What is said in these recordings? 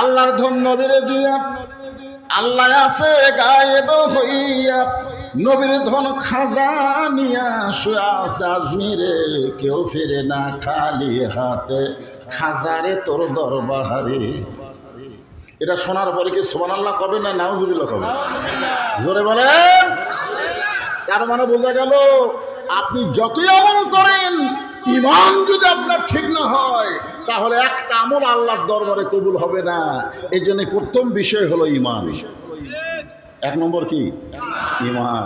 আল্লাহর ধন নবীরে দিয়া আল্লাহ আছে গায়েব হইয়া নবীর ধন খাজা নিয়া শুয়ে আছে আজমিরে কেউ ফিরে না খালি হাতে খাজারে তোর দরবাহারে এটা শোনার পরে কি সোমান আল্লাহ কবে না নাউজুবিল্লাহ কবে? জোরে বলেন। তার মানে বোঝা গেল আপনি যতই আমল করেন ইমান যদি আপনার ঠিক না হয়, তাহলে একটা আমল আল্লাহর দরবারে কবুল হবে না। এই জন্য প্রথম বিষয় হলো ইমান এক নম্বর কি? ইমান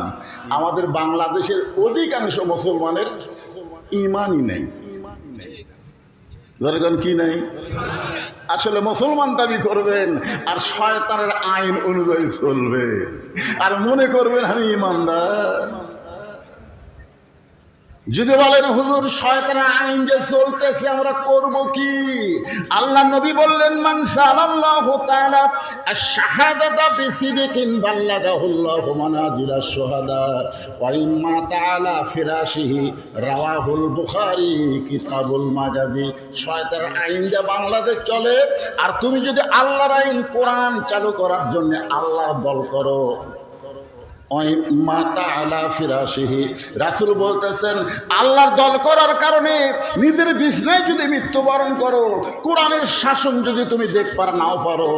আমাদের বাংলাদেশের অধিকাংশ মুসলমানের ইমানই নেই। ধরেন কি নেই? আসলে মুসলমান দাবি করবেন, আর শয়তানের আইন অনুযায়ী চলবে। আর মনে করবেন, আমি ইমানদার যদি বলেন, হুজুর, শয়তানের আইন যে চলতেছে, আমরা করব কি? আল্লাহ নবী বললেন, মান সাল্লাল্লাহু তাআলা, আশ-শাহাদাতা বিসিদিকিন বাল্লাগাহুল্লাহু মানাজিলা শুহাদা ওয়া ইম্মা তাআলা ফিরাশিহি, রাওয়াহুল বুখারী, কিতাবুল মাগাদি। শয়তানের আইন যে বাংলাদেশ চলে, আর তুমি যদি আল্লাহর আইন কোরআন চালু করার জন্য আল্লাহর দল করো। মাতা আলা ফিরাসিহি রাসুল বলতেছেন, আল্লাহর দল করার কারণে নিজের বিছনায় যদি মৃত্যুবরণ করো, কোরআনের শাসন যদি তুমি দেখবার নাও পারো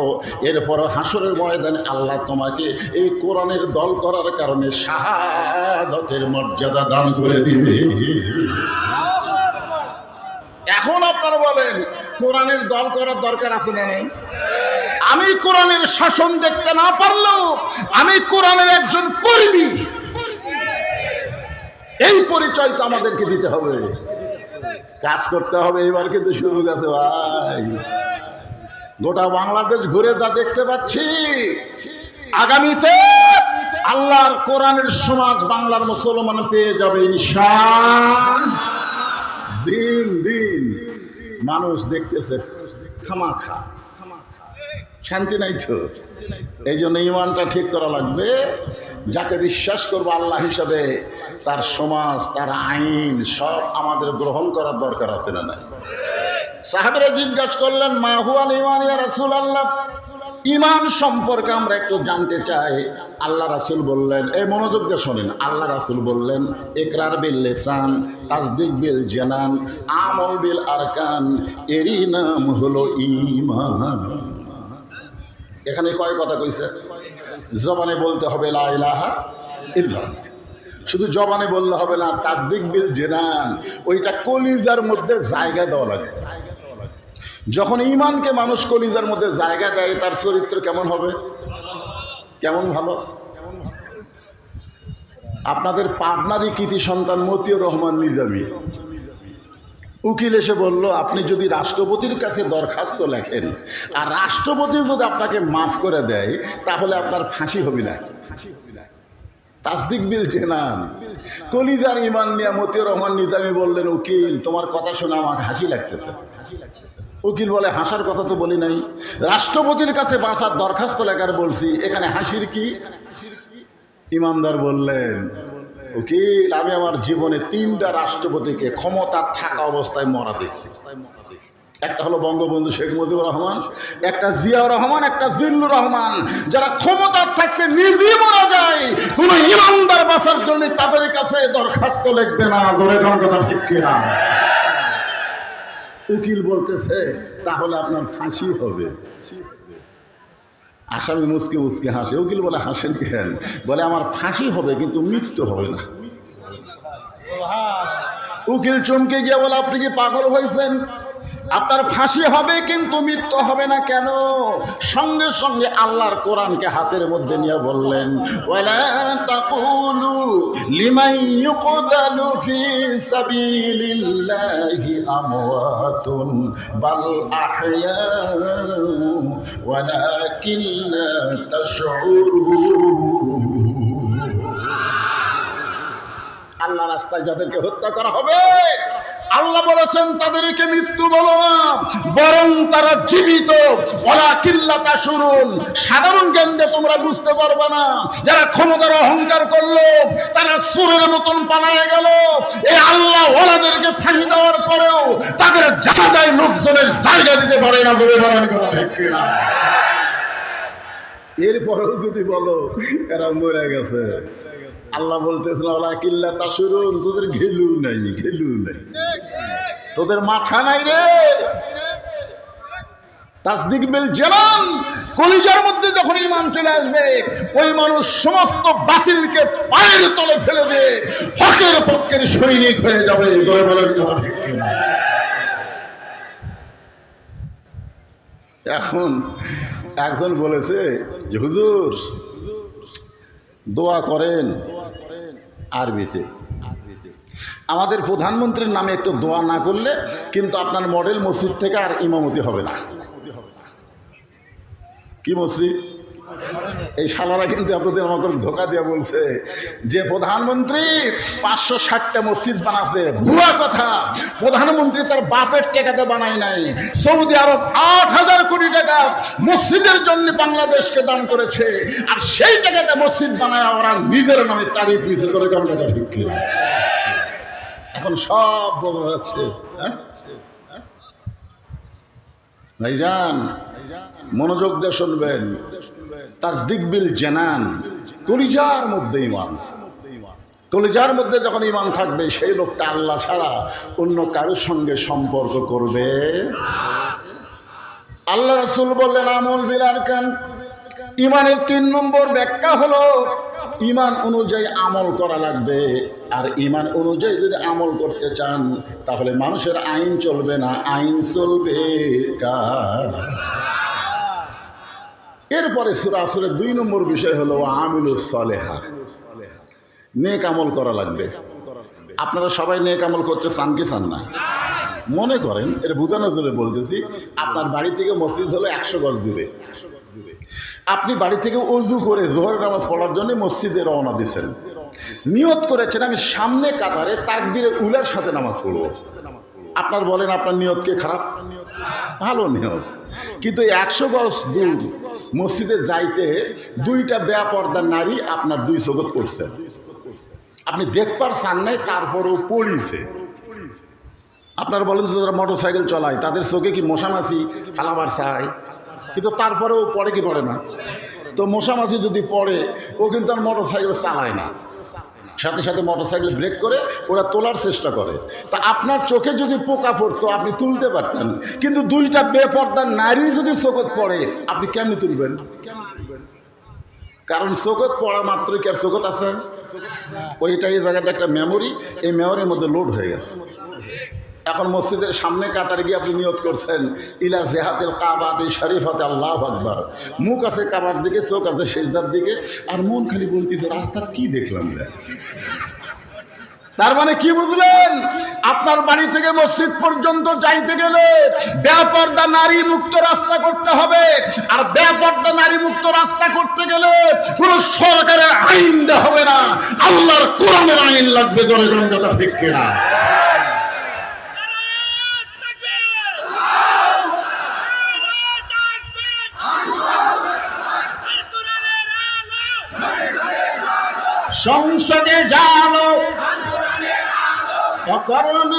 এরপর হাসরের ময়দানে আল্লাহ তোমাকে এই কোরআনের দল করার কারণে শাহাদতের মর্যাদা দান করে দিবে। এখন আপনারা বলেন, কোরআনের দল করার দরকার আছে না নেই? আমি কোরআনের শাসন দেখতে না পারলেও আমি কোরআনের একজন কর্মী। এই পরিচয় তো আমাদেরকে দিতে হবে। কাজ করতে হবে এবার কিন্তু সুযোগ আছে ভাই। গোটা বাংলাদেশ ঘুরে যা দেখতে পাচ্ছি। আগামীতে আল্লাহর কোরআনের সমাজ বাংলার মুসলমান পেয়ে যাবে দিন দিন মানুষ দেখতেছে খামা খা শান্তি নাই তো? এই জন্য ইমানটা ঠিক করা লাগবে। যাকে বিশ্বাস করব আল্লাহ হিসাবে, তার সমাজ, তার আইন, সব আমাদের গ্রহণ করার দরকার আছে না নাই? সাহেবরা জিজ্ঞাসা করলেন মাহুয়ান ইমান রাসুল আল্লাহ ইমান সম্পর্কে আমরা একটু জানতে চাই। আল্লাহ রাসুল বললেন এই মনোযোগ দিয়ে শোনেন। আল্লাহ রাসুল বললেন একরার বিল লেসান তাজদিক বিল জেনান, আমল বিল আরকান, এরই নাম হলো ইমান এখানে কয় কথা কইছে? জবানে বলতে হবে লা ইলাহা শুধু জবানে বললে হবে না তাজদিক বিল জেনান। ওইটা কলিজার মধ্যে জায়গা দেওয়া লাগে। যখন ইমানকে মানুষ কলিজার মধ্যে জায়গা দেয়, তার চরিত্র কেমন হবে? কেমন ভালো? আপনাদের পাবনারই কৃতি সন্তান মতিউর রহমান নিজামী। উকিল এসে বলল, আপনি যদি রাষ্ট্রপতির কাছে দরখাস্ত লেখেন, আর রাষ্ট্রপতি যদি আপনাকে মাফ করে দেয়, তাহলে আপনার ফাঁসি হবে না। তাসদিক বিল জেনান। কলিজার ইমান নিয়া মতিউর রহমান নিজামী বললেন, উকিল, তোমার কথা শুনে আমার হাসি লাগতেছে। উকিল বলে, হাসার কথা তো বলি নাই। রাষ্ট্রপতির কাছে বাঁচার দরখাস্ত লেখার বলছি, এখানে হাসির কি? ইমানদার বললেন উকিল, আমি আমার জীবনে তিনটা রাষ্ট্রপতিকে ক্ষমতা থাকা অবস্থায় মরা দেখছি। একটা হলো বঙ্গবন্ধু শেখ মুজিবুর রহমান, একটা জিয়াউর রহমান, একটা জিল্লুর রহমান। যারা ক্ষমতার থাকতে নিজে মারা যায়, কোন ইমানদার বাঁচার জন্য তাদের কাছে দরখাস্ত লিখবে না, ধরে কথা ঠিক কিনা। উকিল বলতেছে, তাহলে আপনার ফাঁসি হবে। আসামি মুসকে মুসকে হাসে উকিল বলে হাসেন কেন? বলে আমার ফাঁসি হবে কিন্তু মৃত্যু হবে না। উকিল চমকে গিয়ে বলে আপনি কি পাগল হয়েছেন? আপনার ফাঁসি হবে কিন্তু মৃত্যু হবে না কেন? সঙ্গে সঙ্গে আল্লাহর কোরআনকে হাতের মধ্যে নিয়ে বললেন আল্লাহ রাস্তায় যাদেরকে হত্যা করা হবে আল্লাহ বলেছেন, তাদেরকে মৃত্যু বলো না, বরং তারা জীবিত। ওলা কিল্লাতা শুরুন সাধারণ জ্ঞান দিয়ে তোমরা বুঝতে পারবে না। যারা ক্ষমতার অহংকার করল, তারা সুরের মতন পালায় গেল। এই আল্লাহ ওলাদেরকে ফাঁসি দেওয়ার পরেও তাদের জানা যায় লোকজনের জায়গা দিতে পারে না ধরে কিনা। এরপরেও যদি বলো, এরা মরে গেছে। আল্লাহ শুরুন তোদের ঘেলু নাই ঘেলু নাই তোদের মাথা নাই রে। তাসদিক বিল জানান কলিজার মধ্যে যখন ইমান চলে আসবে, ওই মানুষ সমস্ত বাতিলকে পায়ের তলে ফেলে দিয়ে হকের পক্ষের সৈনিক হয়ে যাবে? এখন একজন বলেছে হুজুর, দোয়া করেন আরবিতে। আমাদের প্রধানমন্ত্রীর নামে একটু দোয়া না করলে কিন্তু আপনার মডেল মসজিদ থেকে আর ইমামতি হবে না। কি মসজিদ? এই শালারা কিন্তু এতদিন আমাকে ধোকা দিয়ে বলছে যে প্রধানমন্ত্রী পাঁচশো ষাটটা মসজিদ বানাছে। ভুয়া কথা। প্রধানমন্ত্রী তার বাপের টাকাতে বানায় নাই। সৌদি আরব আট হাজার কোটি টাকা মসজিদের জন্য বাংলাদেশকে দান করেছে। আর সেই টাকাতে মসজিদ বানায় ওরা নিজের নামে তারিফ নিচে করে কিনা? এখন সব বোঝা যাচ্ছে হ্যাঁ? ভাইজান, মনোযোগ দিয়ে শুনবেন। তাসদিক বিল জেনান, কলিজার মধ্যে ইমান কলিজার মধ্যে যখন ইমান থাকবে, সেই লোকটা আল্লাহ ছাড়া অন্য কারোর সঙ্গে সম্পর্ক করবে। আল্লাহ রসুল বললেন, আমল বিলার কান ইমানের তিন নম্বর ব্যাখ্যা হলো ইমান অনুযায়ী আমল করা লাগবে। আর ইমান অনুযায়ী যদি আমল করতে চান, তাহলে মানুষের আইন চলবে না, আইন চলবে কার? এরপরে সুরা আসরের দুই নম্বর বিষয় হলো আমিলুস সলেহা। নেক আমল করা লাগবে। আপনারা সবাই নেক আমল করতে চান কি চান না? মনে করেন, এটা বোঝানোর জন্য বলতেছি, আপনার বাড়ি থেকে মসজিদ হলো একশো গজ দূরে। আপনি বাড়ি থেকে অজু করে জোহরের নামাজ পড়ার জন্য মসজিদে রওনা দিচ্ছেন নিয়ত করেছেন আমি সামনে কাতারে তাকবিরে উলার সাথে নামাজ পড়ব। আপনার বলেন আপনার নিয়তকে খারাপ? ভালো নিয়ত। কিন্তু একশো গজ দূর মসজিদে যাইতে দুইটা বেপর্দার নারী আপনার দুই চোখত পড়ছে। আপনি দেখবার চান নাই তারপরেও পড়িছে। আপনার বলেন যে যারা মোটর সাইকেল চলায়, তাদের চোখে কি মশামাছি ফালাবার চায় কিন্তু তারপরেও পড়ে কি পড়ে না? তো মশামাছি যদি পড়ে, ও কিন্তু আর মোটর সাইকেল চালায় না। সাথে সাথে মোটর সাইকেল ব্রেক করে, ওরা তোলার চেষ্টা করে। তা আপনার চোখে যদি পোকা পড়তো, আপনি তুলতে পারতেন। কিন্তু দুইটা বেপর্দার নারী যদি চোখত পড়ে, আপনি কেমনি তুলবেন? কারণ চোখত পড়া মাত্র কি আর চোখত আছে? ওইটা এই জায়গাতে একটা মেমোরি এই মেমোরির মধ্যে লোড হয়ে গেছে। এখন মসজিদের সামনে কাতারে গিয়ে আপনি নিয়ত করছেন, ইলা জেহাতেল কাবাতে শরীফাতে, আল্লাহ আকবার। মুখ আছে কাবার দিকে, চোখ আছে শেষদার দিকে, আর মন খালি বলতেছে রাস্তা কি দেখলাম রে? তার মানে কি বুঝলেন? আপনার বাড়ি থেকে মসজিদ পর্যন্ত যাইতে গেলে ব্যাপারদা নারী মুক্ত রাস্তা করতে হবে। আর ব্যাপারদা নারী মুক্ত রাস্তা করতে গেলে কোন সরকারের আইন দেওয়া হবে না। আল্লাহর কোরআনের আইন লাগবে ধরে কথা ঠিক কিনা? সংসদে জানো অকরণ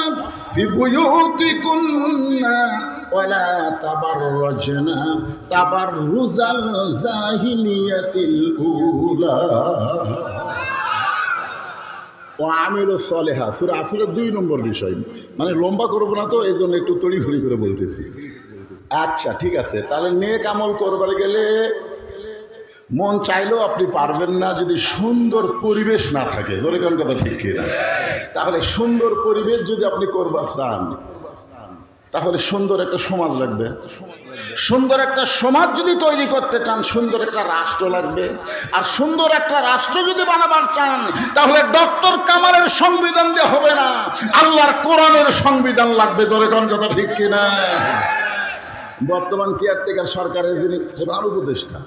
في بيوتكن ولا تبرجن تبرز الجاهلية الأولى ও আমিল সলেহা সুরা আসলের দুই নম্বর বিষয় মানে লম্বা করবো না তো এই জন্য একটু তড়িঘড়ি করে বলতেছি আচ্ছা ঠিক আছে তাহলে নেক আমল করবার গেলে মন চাইলেও আপনি পারবেন না যদি সুন্দর পরিবেশ না থাকে। ধরে কোন কথা ঠিক কিনা? তাহলে সুন্দর পরিবেশ যদি আপনি করবার চান, তাহলে সুন্দর একটা সমাজ লাগবে। সুন্দর একটা সমাজ যদি তৈরি করতে চান, সুন্দর একটা রাষ্ট্র লাগবে। আর সুন্দর একটা রাষ্ট্র যদি বানাবার চান, তাহলে ডক্টর কামালের সংবিধান দিয়ে হবে না। আল্লাহর কোরআনের সংবিধান লাগবে। ধরে কোন কথা ঠিক কিনা? বর্তমান কেয়ারটেকার সরকারের যিনি প্রধান উপদেষ্টা,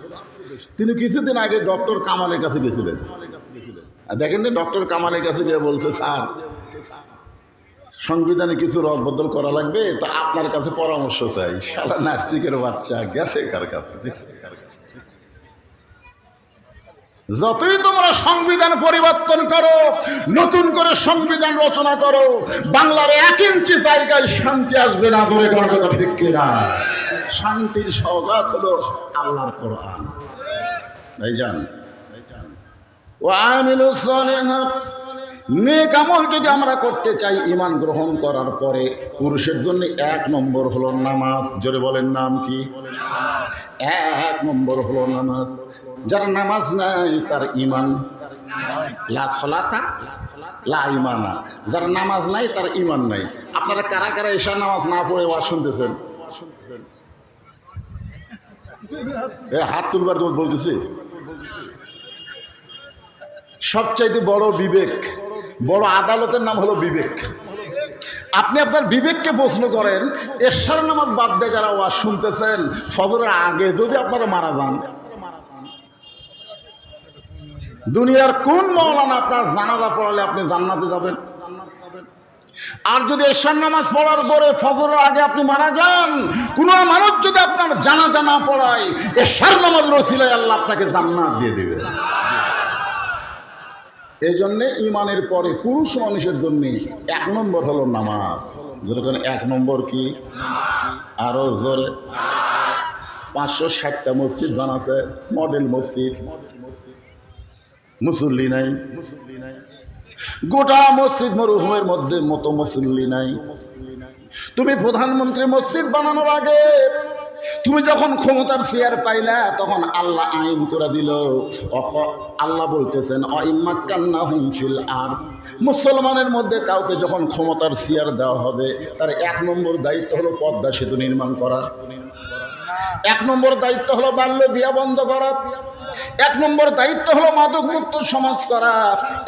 তিনি কিছুদিন আগে ডক্টর কামালের কাছে গেছিলেন দেখেন যে ডক্টর কামালের কাছে গিয়ে বলছে, স্যার, সংবিধানে কিছু রদবদল করা লাগবে, তো আপনার কাছে পরামর্শ চাই। সারা নাস্তিকের বাচ্চা গেছে কার কাছে? যতই তোমরা সংবিধান পরিবর্তন করো, নতুন করে সংবিধান রচনা করো, বাংলার এক ইঞ্চি জায়গায় শান্তি আসবে না ধরে কোনো ঠিক কিনা? শান্তির সৌগাত হলো আল্লাহর কোরআন। এই যান ও আমিলু সলিহাত। যদি আমরা করতে চাই ইমান গ্রহণ করার পরে পুরুষের জন্য এক নম্বর হলো নামাজ। জোরে বলেন নাম কি? এক নম্বর হলো নামাজ। যার নামাজ নাই, তার ইমান লা সলাতা, লা ইমানা যার নামাজ নাই, তার ইমান নাই। আপনারা কারা কারা এসা নামাজ না পড়ে ওয়া শুনতেছেন? হাত তুলবার বলতেছি? সবচাইতে বড় বিবেক, বড় আদালতের নাম হলো বিবেক। আপনি আপনার বিবেককে প্রশ্ন করেন এরশার নামাজ বাদ দিয়ে যারা ওয়াজ শুনতেছেন, ফজরের আগে যদি আপনারা মারা যান, দুনিয়ার কোন মৌলানা আপনার জানাজা পড়ালে আপনি জান্নাতে যাবেন? আর যদি এরশার নামাজ পড়ার পরে ফজরের আগে আপনি মারা যান, কোনো মানুষ যদি আপনার জানা জানা পড়ায় এরশার নামাজ রসিলায় আল্লাহ আপনাকে জান্নাত দিয়ে দেবে। এই জন্যে ইমানের পরে পুরুষ মানুষের জন্য এক নম্বর হলো নামাজ। যেরকম এক নম্বর কি? আরও জোরে। পাঁচশো ষাটটা মসজিদ বানাছে, মডেল মসজিদ। মুসল্লি নাই মুসল্লি নাই। গোটা মসজিদ মরুভূমের মধ্যে মতো মুসল্লি নাই। তুমি প্রধানমন্ত্রী মসজিদ বানানোর আগে তুমি যখন ক্ষমতার চেয়ার পাইলা, তখন আল্লাহ আইন করে দিল। আল্লাহ বলতেছেন অইম্মাক্কান্না হুমফিল আর মুসলমানের মধ্যে কাউকে যখন ক্ষমতার চেয়ার দেওয়া হবে, তার এক নম্বর দায়িত্ব হলো পদ্মা সেতু নির্মাণ করা। এক নম্বর দায়িত্ব হলো বাল্য বিয়া বন্ধ করা। এক নম্বর দায়িত্ব হলো মাদক মুক্ত সমাজ করা।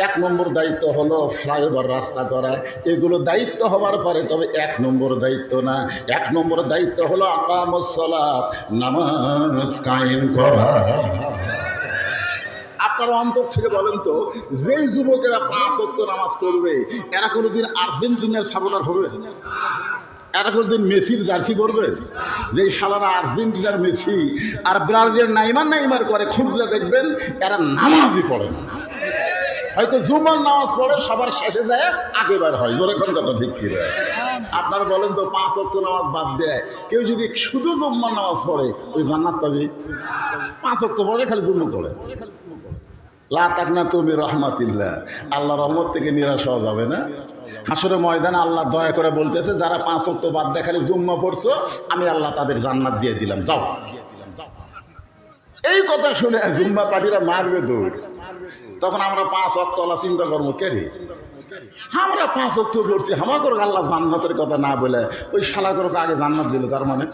এক নম্বর দায়িত্ব হলো ফ্লাইওভার রাস্তা করা। এগুলো দায়িত্ব হওয়ার পরে তবে এক নম্বর দায়িত্ব না। এক নম্বর দায়িত্ব হলো আকামসলাত নামাজ কায়েম করা। আপনারা অন্তর থেকে বলেন তো, যেই যুবকেরা পাঁচ অক্ত নামাজ পড়বে, এরা কোনোদিন আর্জেন্টিনার সাপোর্টার হবে? এরা কোনোদিন মেসির জার্সি পরবে, যে সালারা আর্জেন্টিনার মেসি আর ব্রাজিলের নাইমার নাইমার করে খুঁজলে দেখবেন এরা নামাজই পড়ে না। হয়তো জুমার নামাজ পড়ে, সবার শেষে যায়, আগে বার হয়। জোরে কোন কথা ঠিক কি? আপনারা বলেন তো, পাঁচ অক্ত নামাজ বাদ দেয়। কেউ যদি শুধু জুম্মার নামাজ পড়ে, ওই জান্নাত পাবে? পাঁচ অক্ত পড়ে, খালি জুম্মা পড়ে। লা তাকনা তুমি রহমাতিল্লা আল্লাহ রহমত থেকে নিরাশ হওয়া যাবে না। হাসরে ময়দানে আল্লাহ দয়া করে বলতেছে, যারা পাঁচ অক্ট বাদ দেখালে জুম্মা পড়ছো, আমি আল্লাহ তাদের জান্নাত দিয়ে দিলাম। যাও। এই কথা শুনে জুম্মা পার্টিরা মারবে দৌড়। তখন আমরা পাঁচ অক্টলা চিন্তা করব, কে রে? আমরা পাঁচ অক্ট করছি হামা করো আল্লাহ জান্নাতের কথা না বলে, ওই শালা করো আগে জান্নাত দিল, তার মানে?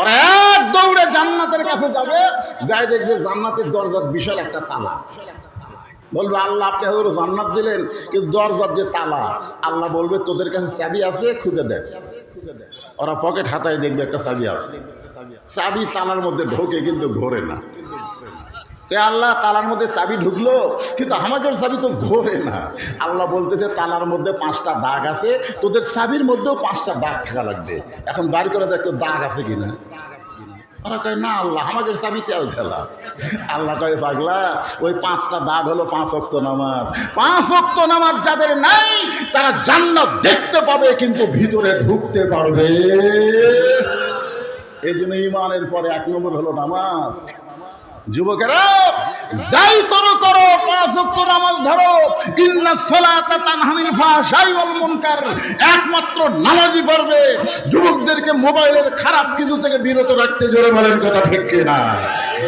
ওরা এক দৌড়ে জান্নাতের কাছে যাবে, যাই দেখবে জান্নাতের দরজার বিশাল একটা তালা। বলবে, আল্লাহ, আপনি হয়তো জান্নাত দিলেন, কিন্তু দরজার যে তালা, আল্লাহ বলবে, তোদের কাছে চাবি আছে, খুঁজে দেয় ওরা পকেট হাতায় দেখবে একটা চাবি আছে। চাবি তালার মধ্যে ঢোকে, কিন্তু ঘোরে না। কে আল্লাহ তালার মধ্যে চাবি ঢুকলো? কিন্তু আমাদের চাবি তো ঘোরে না। আল্লাহ বলতেছে, তালার মধ্যে পাঁচটা দাগ আছে, তোদের চাবির মধ্যেও পাঁচটা দাগ থাকা লাগবে। এখন বার করে দেখো দাগ আছে কিনা? ওরা কয়, না আল্লাহ, আমাদের চাবি তেল খেলা আল্লাহ কয়, পাগলা, ওই পাঁচটা দাগ হলো পাঁচ অক্ত নামাজ। পাঁচ অক্ত নামাজ যাদের নাই, তারা জান্নাত দেখতে পাবে, কিন্তু ভিতরে ঢুকতে পারবে। এই জন্য ইমানের পরে এক নম্বর হলো নামাজ। যুবকেরা, যাই করো করো, পাঁচ ধরো। ইন্না সালাতা তানহানিল একমাত্র নামাজই পারবে যুবকদেরকে মোবাইলের খারাপ কিছু থেকে বিরত রাখতে জোরে বলেন কথা ঠিক না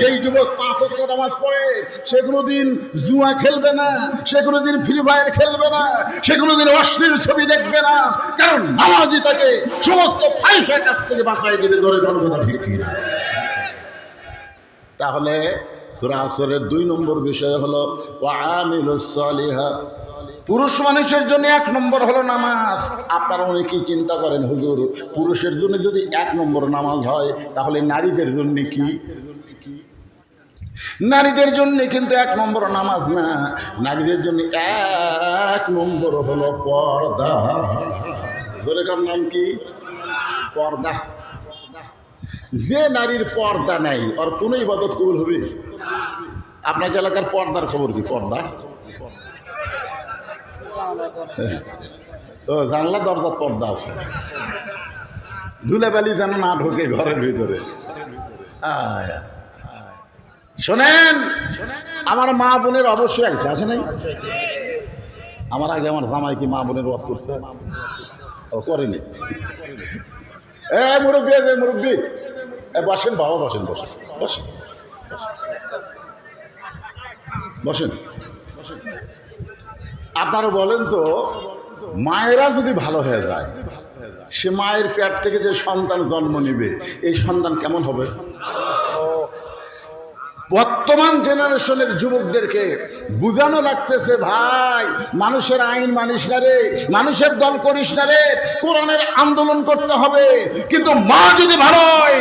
যেই যুবক পাঁচ নামাজ পড়ে, সে কোনোদিন জুয়া খেলবে না, সে কোনোদিন ফ্রি ফায়ার খেলবে না, সে কোনোদিন অশ্লীল ছবি দেখবে না। কারণ নামাজই তাকে সমস্ত ফাইসা কাছ থেকে বাঁচাই দেবে, জোরে বলেন কথা ঠিক না তাহলে সূরা আসরের দুই নম্বর বিষয় হলো পুরুষ মানুষের জন্য এক নম্বর হলো নামাজ। আপনারা অনেকেই চিন্তা করেন, হুজুর, পুরুষের জন্য যদি এক নম্বর নামাজ হয়, তাহলে নারীদের জন্য কি? নারীদের জন্য কিন্তু এক নম্বর নামাজ না। নারীদের জন্য এক নম্বর হলো পর্দা। নাম কি? পর্দা। যে নারীর পর্দা নাই আর কোনো ইবাদত কবুল হবে? আপনাকে এলাকার পর্দার খবর কি? পর্দা? ও জানলা, দরজার পর্দা আছে। ধুলাবালি যেন না ঢোকে ঘরের ভিতরে। শোনেন, আমার মা বোনের অবশ্যই আছে আছে নাই? আমার আগে আমার জামাই কি মা বোনের ওয়াজ করছে? ও করেনি। এ মুরব্বী মুরব্বী। বসেন বাবা বসেন বসেন বসেন। বসেন। আপনারা বলেন তো, মায়েরা যদি ভালো হয়ে যায়, সে মায়ের পেট থেকে যে সন্তান জন্ম নিবে, এই সন্তান কেমন হবে? বর্তমান জেনারেশনের যুবকদেরকে বুঝানো লাগতেছে, ভাই, মানুষের আইন মানিস না রে, মানুষের দল করিস না রে, কোরআনের আন্দোলন করতে হবে। কিন্তু মা যদি ভালো হয়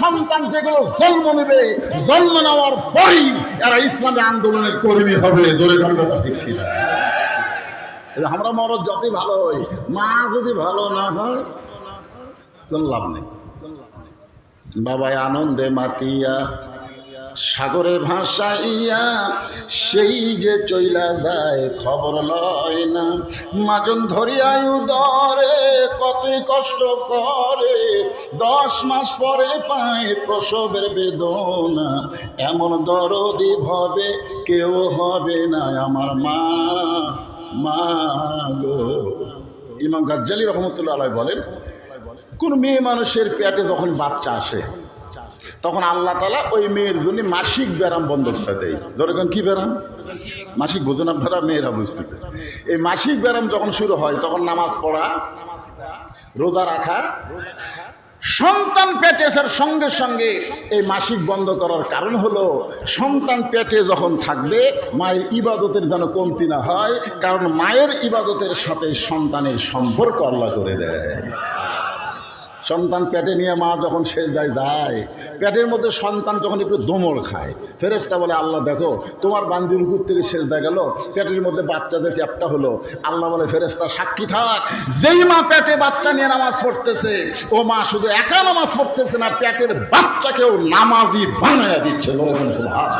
সন্তান যেগুলো জন্ম নেবে, জন্ম নেওয়ার পরই এরা ইসলামী আন্দোলনের কর্মী হবে। ঠিক আমরা মরদ যতই ভালো হই মা যদি ভালো না হয়, কোন লাভ নেই। বাবায় আনন্দে মাতিয়া সাগরে ভাসাইয়া সেই যে চইলা যায় খবর লয় না। মাজন ধরিয়াই উদরে কতই কষ্ট করে। দশ মাস পরে পায় প্রসবের বেদনা। এমন দরদি ভাবে কেউ হবে না আমার মা। মা গো। ইমাম গাজ্জালি রহমতুল্লাহ বলেন, কোন মেয়ে মানুষের পেটে যখন বাচ্চা আসে তখন আল্লাহ তালা ওই মেয়ের জন্য মাসিক ব্যারাম বন্ধ করে দেয়। ধরেন কি ব্যারাম মাসিক বোঝেন আপনারা, মেয়েরা বুঝতেছে। এই মাসিক ব্যারাম যখন শুরু হয়, তখন নামাজ পড়া, রোজা রাখা, সন্তান পেটে সঙ্গে সঙ্গে এই মাসিক বন্ধ করার কারণ হলো, সন্তান পেটে যখন থাকবে, মায়ের ইবাদতের যেন কমতি না হয়, কারণ মায়ের ইবাদতের সাথে সন্তানের সম্পর্ক আল্লাহ করে দেয়। সন্তান পেটে নিয়ে মা যখন শেষ দেয় যায়, পেটের মধ্যে সন্তান যখন একটু দোমড় খায় ফেরেস্তা বলে, আল্লাহ, দেখো, তোমার বান্দি রুকুর থেকে শেষ দেয় গেল, পেটের মধ্যে বাচ্চাদের চ্যাপটা হলো, আল্লাহ বলে ফেরেস্তা সাক্ষী থাক, যেই মা পেটে বাচ্চা নিয়ে নামাজ পড়তেছে, ও মা শুধু একা নামাজ পড়তেছে না, পেটের বাচ্চাকেও নামাজি বানায় দিচ্ছে হাত